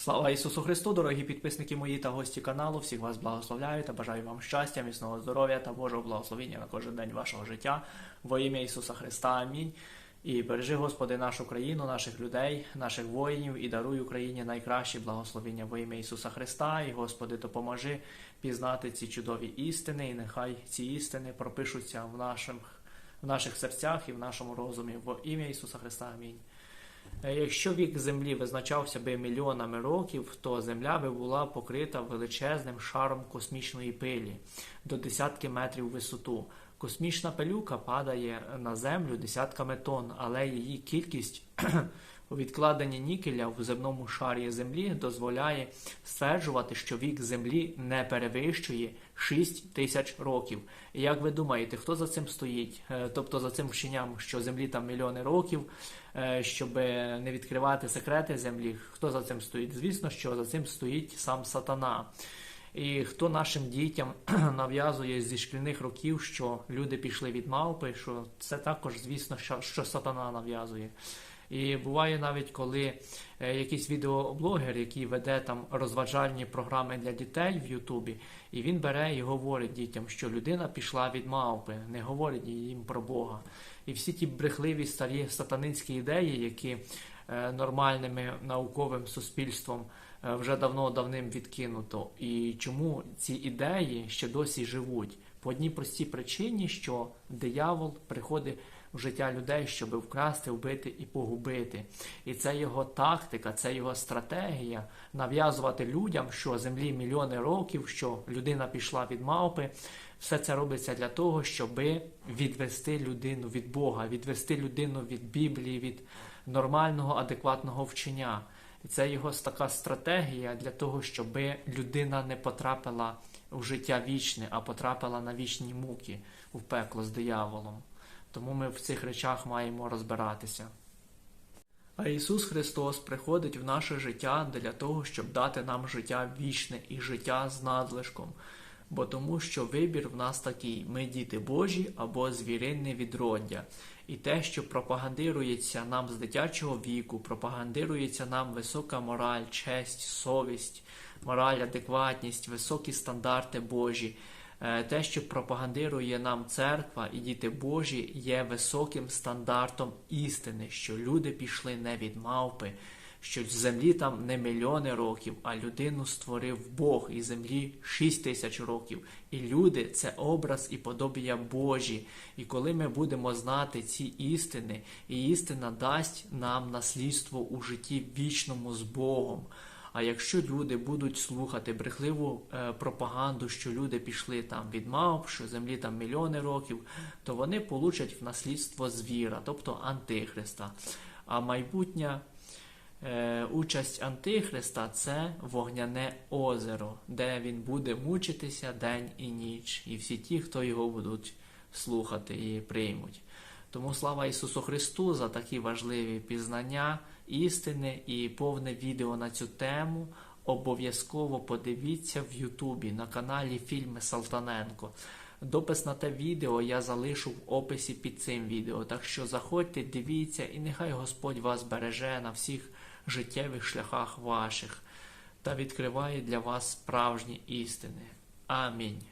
Слава Ісусу Христу, дорогі підписники мої та гості каналу. Всіх вас благословляю та бажаю вам щастя, міцного здоров'я та Божого благословення на кожен день вашого життя. Во ім'я Ісуса Христа. Амінь. І бережи, Господи, нашу країну, наших людей, наших воїнів і даруй Україні найкращі благословення во ім'я Ісуса Христа. І, Господи, допоможи пізнати ці чудові істини, і нехай ці істини пропишуться в наших, в наших серцях і в нашому розумі. Во ім'я Ісуса Христа. Амінь. Е, Якщо вік Землі визначався би мільйонами років, то Земля би була покрита величезним шаром космічної пилі до десятки метрів висоту. Космічна пилюка падає на Землю десятками тонн, але її кількість у відкладенні нікеля в земному шарі Землі дозволяє стверджувати, що вік Землі не перевищує 6 тисяч років. І як ви думаєте, хто за цим стоїть? Е, Тобто за цим вченням, що Землі там мільйони років, е, щоб не відкривати секрети Землі, хто за цим стоїть? Звісно, що за цим стоїть сам сатана. І хто нашим дітям нав'язує зі шкільних років, що люди пішли від мавпи, що це також, звісно, що, що сатана нав'язує. І буває навіть, коли е, якийсь відеоблогер, який веде там розважальні програми для дітей в Ютубі, і він бере і говорить дітям, що людина пішла від мавпи, не говорить їм про Бога. І всі ті брехливі старі сатанинські ідеї, які е, нормальними науковим суспільством е, вже давно давним відкинуто. І чому ці ідеї ще досі живуть? По одній простій причині, що диявол приходить в життя людей, щоб вкрасти, вбити і погубити. І це його тактика, це його стратегія нав'язувати людям, що землі мільйони років, що людина пішла від мавпи. Все це робиться для того, щоб відвести людину від Бога, відвести людину від Біблії, від нормального, адекватного вчення. І це його така стратегія для того, щоб людина не потрапила в життя вічне, а потрапила на вічні муки в пекло з дияволом. Тому ми в цих речах маємо розбиратися. А Ісус Христос приходить в наше життя для того, щоб дати нам життя вічне і життя з надлишком. Бо тому, що вибір в нас такий: ми діти Божі або звіринне відроддя. І те, що пропагандирується нам з дитячого віку, пропагандирується нам висока мораль, честь, совість, мораль, адекватність, високі стандарти Божі. Е, Те, що пропагандирує нам церква і діти Божі, є високим стандартом істини, що люди пішли не від мавпи, що землі там не мільйони років, а людину створив Бог і землі шість тисяч років. І люди це образ і подобія Божі. І коли ми будемо знати ці істини, і істина дасть нам наслідство у житті вічному з Богом. А якщо люди будуть слухати брехливу е, пропаганду, що люди пішли там від мавп, що землі там мільйони років, то вони получать в наслідство звіра, тобто антихриста. А майбутня е, участь антихриста це вогняне озеро, де він буде мучитися день і ніч, і всі ті, хто його будуть слухати і приймуть. Тому слава Ісусу Христу за такі важливі пізнання істини і повне відео на цю тему. Обов'язково подивіться в Ютубі на каналі Фільми Салтаненко. Допис на те відео я залишу в описі під цим відео. Так що заходьте, дивіться, і нехай Господь вас береже на всіх життєвих шляхах ваших та відкриває для вас справжні істини. Амінь.